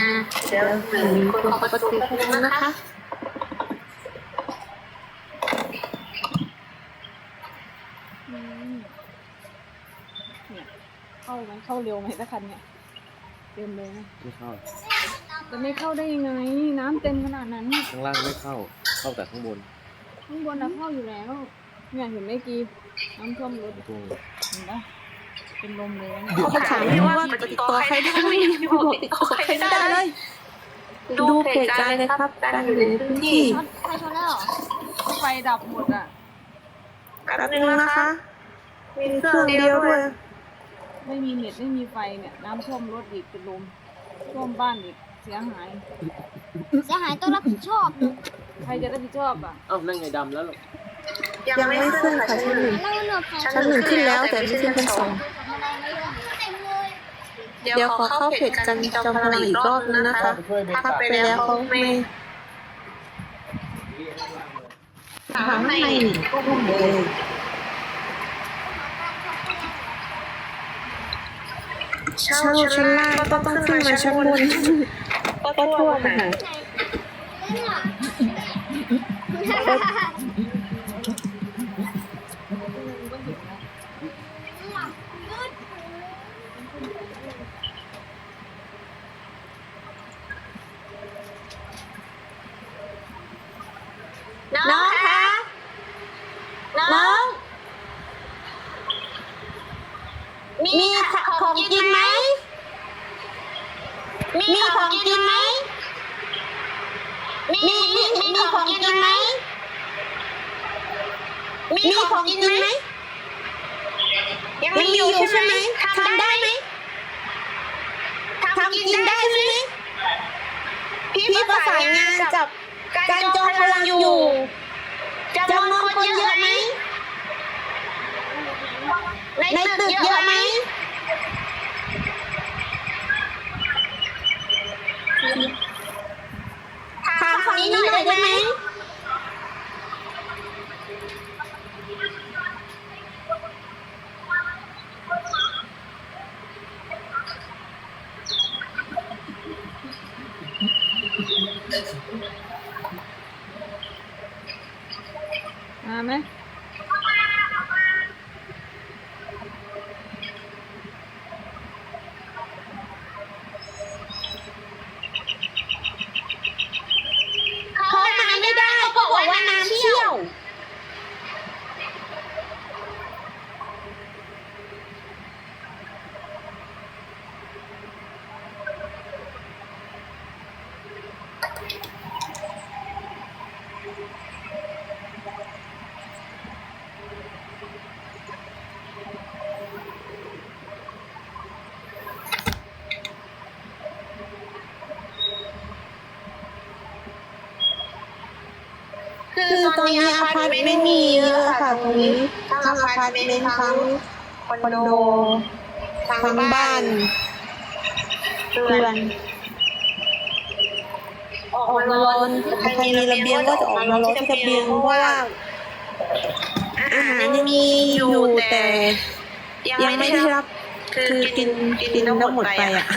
นะเดี๋ยวมีคนเคาะประตูแป๊บนึงนะคะอืมเนี่ยเข้าไหมเข้าเร็วไหมสักคันเนี่ยเต็มเลยนะไม่เข้าจะไม่เข้าได้ยังไง น้ำเต็มขนาดนั้น ข้างล่างไม่เข้า เข้าแต่ข้างบน ข้างบนนะเข้าอยู่แล้ว เนี่ยเห็นไหมกีน้ำท่วมรถตรงเห็นปะ เป็นลมเลยนะเขาถามพี่ว่าติดต่อใครได้ไหมพี่บอกติดต่อใครไม่ได้เลย ดูเพจการเลยครับการอยู่ในพื้นที่ช็อตไฟช็อตแล้วเหรอไฟดับหมดอะแป๊บนึงนะคะมีเครื่องเดียวด้วย ไม่มีเน็ตไม่มีไฟเนี่ยน้ำท่วมรถอีกเป็นลมท่วมบ้านอีกเสียหาย เสียหายต้องรับผิดชอบ ใครจะรับผิดชอบอะเอ้านั่งไงดำแล้วหรอยังไม่ขึ้นค่ะชั้นหนึ่งแล้วหนูแพ้ชั้นหนึ่งขึ้นแล้วแต่ไม่ขึ้นชั้นสอง อะไรไม่รู้เต็มเลย เดี๋ยวขอเข้าเพจกันจอมพลังอีกรอบนึงนะคะ ถ้าไปแล้วเขาไม่ถามข้างในนี่ก็พุ่งเลยเช่าชั้นล่างก็ต้องขึ้นมาชั้นบนก็ท่วมค่ะ น้องคะน้องมีของกินไหม มีของกินไหม มีมีมีของกินไหม มีของกินไหม ยังมีอยู่ใช่ไหมทำได้ไหมทำกินได้ใช่ไหมพี่ประสานงานกับ การจองพลังอยู่จำนวนคนเยอะไหม ในตึกเยอะไหม ถามฝั่งนี้หน่อยได้ไหมมา ไหม เขามาไม่ได้เขาบอกว่าน้ำเชี่ยว คือตอนนี้อพาร์ตเมนต์มีเยอะค่ะตรงนี้ทั้งอพาร์ตเมนต์ทั้งคอนโดทั้งบ้านเรือนออกมารอนใครมีระเบียงก็จะออกมารอที่ระเบียงเพราะว่าอาหารยังมีอยู่แต่ ยังไม่ได้รับคือกินกินทั้งหมดไปอะ